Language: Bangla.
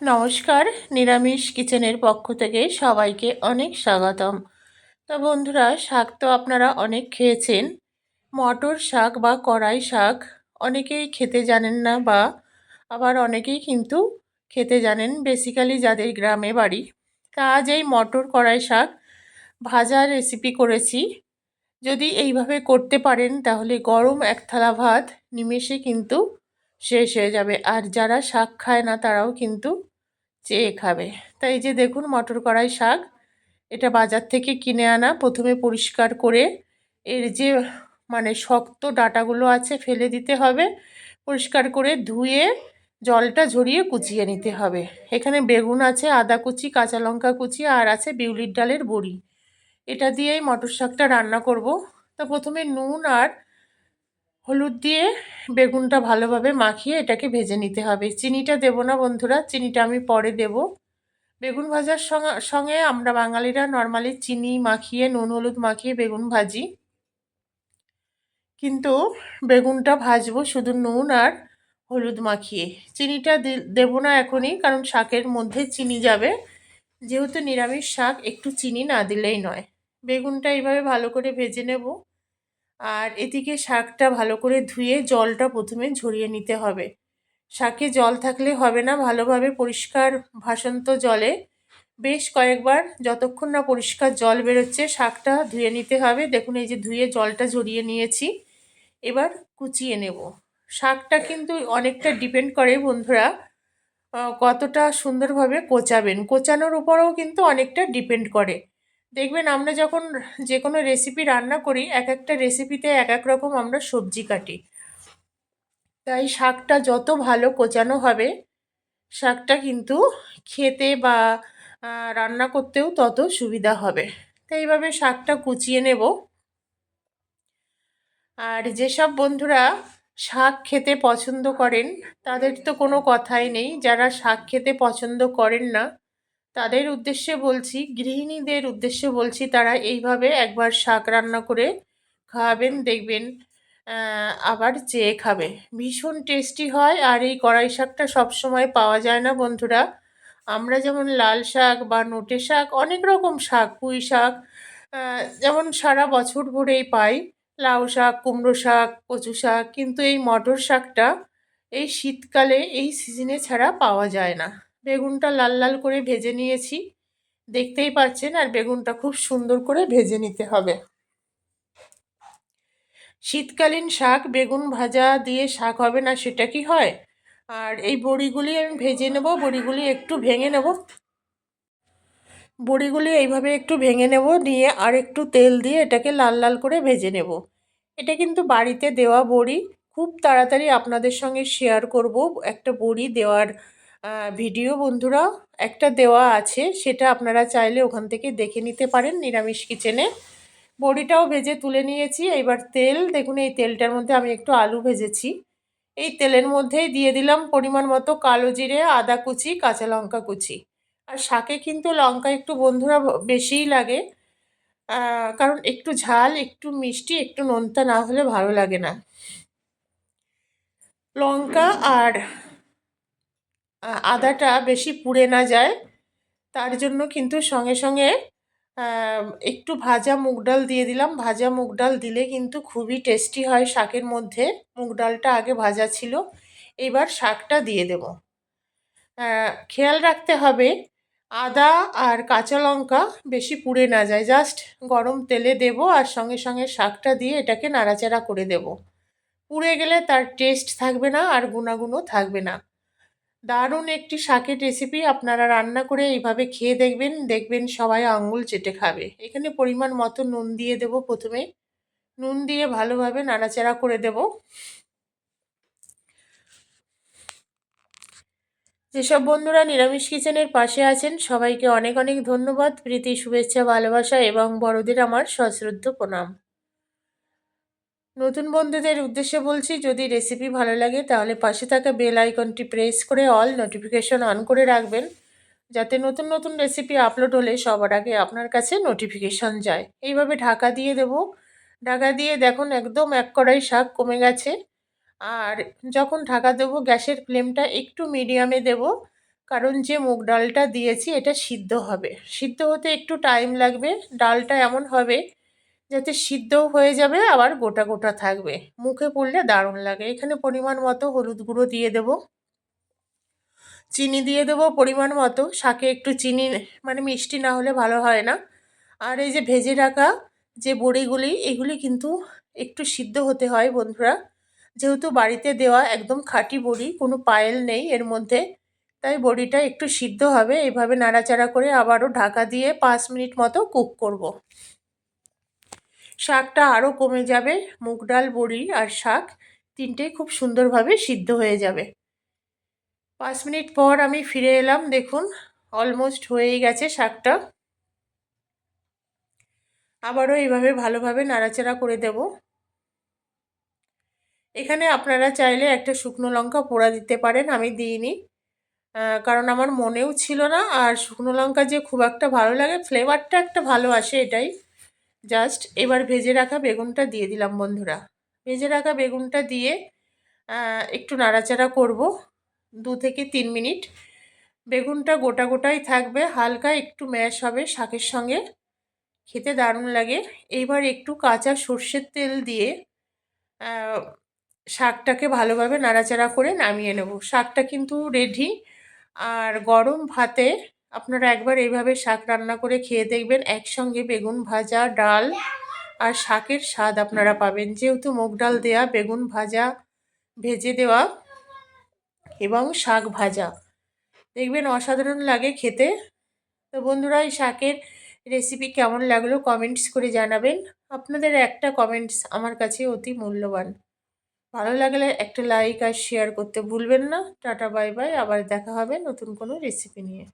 নমস্কার, নিরামিষ কিচেনের পক্ষ থেকে সবাইকে অনেক স্বাগতম। তো বন্ধুরা, শাক তো আপনারা অনেক খেয়েছেন। মটর শাক বা কড়াই শাক অনেকেই খেতে জানেন না বা আবার অনেকেই কিন্তু খেতে জানেন বেসিক্যালি যাদের গ্রামে বাড়ি। তা আজ এই মটর কড়াই শাক ভাজা রেসিপি করেছি। যদি এইভাবে করতে পারেন, তাহলে গরম এক থালা ভাত নিমেষে কিন্তু শেষ হয়ে যাবে। আর যারা শাক খায় না, তারাও কিন্তু চেয়ে খাবে। তাই যে দেখুন মটর কড়াই শাক, এটা বাজার থেকে কিনে আনা। প্রথমে পরিষ্কার করে এর যে মানে শক্ত ডাটাগুলো আছে ফেলে দিতে হবে। পরিষ্কার করে ধুয়ে জলটা ঝরিয়ে কুচিয়ে নিতে হবে। এখানে বেগুন আছে, আদা কুচি, কাঁচা লঙ্কা কুচি, আর আছে বিউলির ডালের বড়ি। এটা দিয়েই মটর শাকটা রান্না করব। তো প্রথমে নুন আর হলুদ দিয়ে বেগুনটা ভালোভাবে মাখিয়ে এটাকে ভেজে নিতে হবে। চিনিটা দেব না বন্ধুরা, চিনিটা আমি পরে দেব। বেগুন ভাজার সঙ্গে আমরা বাঙালিরা নর্মালি চিনি মাখিয়ে, নুন হলুদ মাখিয়ে বেগুন ভাজি। কিন্তু বেগুনটা ভাজবো শুধু নুন আর হলুদ মাখিয়ে। চিনিটা দেব না এখনই, কারণ শাকের মধ্যে চিনি যাবে। যেহেতু নিরামিষ শাক, একটু চিনি না দিলেই নয়। বেগুনটা এইভাবে ভালো করে ভেজে নেব। আর এদিকে শাকটা ভালো করে ধুয়ে জলটা প্রথমে ঝরিয়ে নিতে হবে। শাকে জল থাকলে হবে না, ভালোভাবে পরিষ্কার ভাসন্ত জলে। বেশ কয়েকবার যতক্ষণ না পরিষ্কার জল বেরোচ্ছে, শাকটা ধুয়ে নিতে হবে। দেখুন, এই যে ধুয়ে জলটা ঝরিয়ে নিয়েছি, এবার কুচিয়ে নেব। শাকটা কিন্তু অনেকটা ডিপেন্ড করে, বন্ধুরা কতটা সুন্দরভাবে কোচাবেন। কোচানোর উপরেও কিন্তু অনেকটা ডিপেন্ড করে। দেখবেন আমরা যখন যে কোনো রেসিপি রান্না করি, এক একটা রেসিপিতে এক এক রকম আমরা সবজি কাটি। তাই শাকটা যত ভালো কোচানো হবে, শাকটা কিন্তু খেতে বা রান্না করতেও তত সুবিধা হবে। তাই এইভাবে শাকটা কুচিয়ে নেব। আর যেসব বন্ধুরা শাক খেতে পছন্দ করেন, তাদের তো কোনো কথাই নেই। যারা শাক খেতে পছন্দ করেন না তাদের উদ্দেশ্যে বলছি, গৃহিণীদের উদ্দেশ্যে বলছি, তারা এইভাবে একবার শাক রান্না করে খাওয়াবেন দেখবেন আবার চেয়ে খাবে। ভীষণ টেস্টি হয় আর এই কড়াই শাকটা সবসময় পাওয়া যায় না বন্ধুরা। আমরা যেমন লাল শাক বা নোটে শাক, অনেক রকম শাক, পুঁই শাক যেমন সারা বছর ভরেই পাই, লাউ শাক, কুমড়ো শাক, কচু শাক, কিন্তু এই মটর শাকটা এই শীতকালে, এই সিজনে ছাড়া পাওয়া যায় না। বেগুনটা লাল লাল করে ভেজে নিয়েছি। দেখতেই পাচ্ছেন, আর বেগুনটা খুব সুন্দর করে ভেজে নিতে হবে। শীতকালীন শাক, বেগুন ভাজা দিয়ে শাক হবে না, সেটা কি হয়? আর এই বড়িগুলি আমি ভেজে নেব, বড়িগুলি একটু ভেঙে নেব। বড়িগুলি এইভাবে একটু ভেঙে নেব, নিয়ে আর একটু তেল দিয়ে এটাকে লাল লাল করে ভেজে নেব। এটা কিন্তু বাড়িতে দেওয়া বড়ি, খুব তাড়াতাড়ি আপনাদের সঙ্গে শেয়ার করব, একটা বড়ি দেওয়ার ভিডিও বন্ধুরা, একটা দেওয়া আছে, সেটা আপনারা চাইলে ওখান থেকে দেখে নিতে পারেন নিরামিষ কিচেনে। বড়িটাও ভেজে তুলে নিয়েছি, এবার তেল, দেখুন এই তেলটার মধ্যে আমি একটু আলু ভেজেছি। এই তেলের মধ্যেই দিয়ে দিলাম পরিমাণ মতো কালো জিরে, আদা কুচি, কাঁচা লঙ্কা কুচি। আর শাকে কিন্তু লঙ্কা একটু বন্ধুরা বেশিই লাগে। কারণ একটু ঝাল, একটু মিষ্টি, একটু নোনতা না হলে ভালো লাগে না। লঙ্কা আর আদাটা বেশি পুড়ে না যায়। তার জন্য কিন্তু সঙ্গে সঙ্গে একটু ভাজা মুগ ডাল দিয়ে দিলাম। ভাজা মুগ ডাল দিলে কিন্তু খুবই টেস্টি হয় শাকের মধ্যে। মুগ ডালটা আগে ভাজা ছিল, এবার শাকটা দিয়ে দেব। খেয়াল রাখতে হবে, আদা আর কাঁচা লঙ্কা বেশি পুড়ে না যায়। জাস্ট গরম তেলে দেব আর সঙ্গে সঙ্গে শাকটা দিয়ে এটাকে নাড়াচাড়া করে দেব। পুড়ে গেলে তার টেস্ট থাকবে না আর গুণাগুণও থাকবে না। দারুণ একটি শাকের রেসিপি আপনারা রান্না করে এইভাবে খেয়ে দেখবেন দেখবেন সবাই আঙুল চেটে খাবে। এখানে পরিমাণ মতো নুন দিয়ে দেব প্রথমে। নুন দিয়ে ভালোভাবে নাড়াচাড়া করে দেব। যেসব বন্ধুরা নিরামিষ কিচেনের পাশে আছেন, সবাইকে অনেক অনেক ধন্যবাদ। প্রীতি, শুভেচ্ছা, ভালোবাসা এবং বড়দের আমার সশ্রদ্ধ প্রণাম। নতুন বন্ধুদের উদ্দেশ্যে বলছি, যদি রেসিপি ভালো লাগে তাহলে পাশে থাকা বেল আইকনটি প্রেস করে অল নোটিফিকেশন অন করে রাখবেন, যাতে নতুন নতুন রেসিপি আপলোড হলে সবার আগে আপনার কাছে নোটিফিকেশন যায়। এইভাবে ঢাকা দিয়ে দেব। ঢাকা দিয়ে দেখুন একদম এক কড়াই শাক কমে গেছে। আর যখন ঢাকা দেবো, গ্যাসের ফ্লেমটা একটু মিডিয়ামে দেব, কারণ যে মুগ ডালটা দিয়েছি, এটা সিদ্ধ হবে। সিদ্ধ হতে একটু টাইম লাগবে। ডালটা এমন হবে যাতে সিদ্ধও হয়ে যাবে, আবার গোটা গোটা থাকবে। মুখে পড়লে দারুণ লাগে। এখানে পরিমাণ মতো হলুদ গুঁড়ো দিয়ে দেব। চিনি দিয়ে দেবো পরিমাণ মতো। শাকে একটু চিনি মানে মিষ্টি না হলে ভালো হয় না। আর এই যে ভেজে রাখা যে বড়িগুলি, এগুলি কিন্তু একটু সিদ্ধ হতে হয় বন্ধুরা। যেহেতু বাড়িতে দেওয়া একদম খাঁটি বড়ি, কোনো পায়েল নেই এর মধ্যে, তাই বড়িটা একটু সিদ্ধ হবে। এভাবে নাড়াচাড়া করে আবারও ঢাকা দিয়ে পাঁচ মিনিট মতো কুক করব। শাকটা আরও কমে যাবে, মুগ ডাল, বড়ি আর শাক তিনটেই খুব সুন্দরভাবে সিদ্ধ হয়ে যাবে। পাঁচ মিনিট পর আমি ফিরে এলাম, দেখুন অলমোস্ট হয়েই গেছে শাকটা। আবারও এইভাবে ভালোভাবে নাড়াচাড়া করে দেব। এখানে আপনারা চাইলে একটা শুকনো লঙ্কা পোড়া দিতে পারেন, আমি দিইনি। কারণ আমার মনেও ছিল না, আর শুকনো লঙ্কা যে খুব একটা ভালো লাগে ফ্লেভারটা একটা ভালো আসে এটাই। জাস্ট এবার ভেজে রাখা বেগুনটা দিয়ে দিলাম বন্ধুরা। ভেজে রাখা বেগুনটা দিয়ে একটু নাড়াচাড়া করব দু থেকে তিন মিনিট। বেগুনটা গোটা গোটাই থাকবে, হালকা একটু ম্যাশ হবে শাকের সঙ্গে। খেতে দারুণ লাগে। এইবার একটু কাঁচা সর্ষের তেল দিয়ে শাকটাকে ভালোভাবে নাড়াচাড়া করে নামিয়ে নেব। শাকটা কিন্তু রেডি আর গরম ভাতে আপনারা একবার এইভাবে শাক রান্না করে খেয়ে দেখবেন, একসঙ্গে বেগুন ভাজা, ডাল আর শাকের স্বাদ আপনারা পাবেন। যেহেতু মুগ ডাল দেয়া, বেগুন ভাজা, ভেজে দেওয়া এবং শাক ভাজা। দেখবেন অসাধারণ লাগে খেতে। তো বন্ধুরা, এই শাকের রেসিপি কেমন লাগল কমেন্টস করে জানাবেন। আপনাদের একটা কমেন্টস আমার কাছে অতি মূল্যবান। ভালো লাগলে একটা লাইক আর শেয়ার করতে ভুলবেন না। টাটা বাই বাই আবার দেখা হবে নতুন কোনো রেসিপি নিয়ে।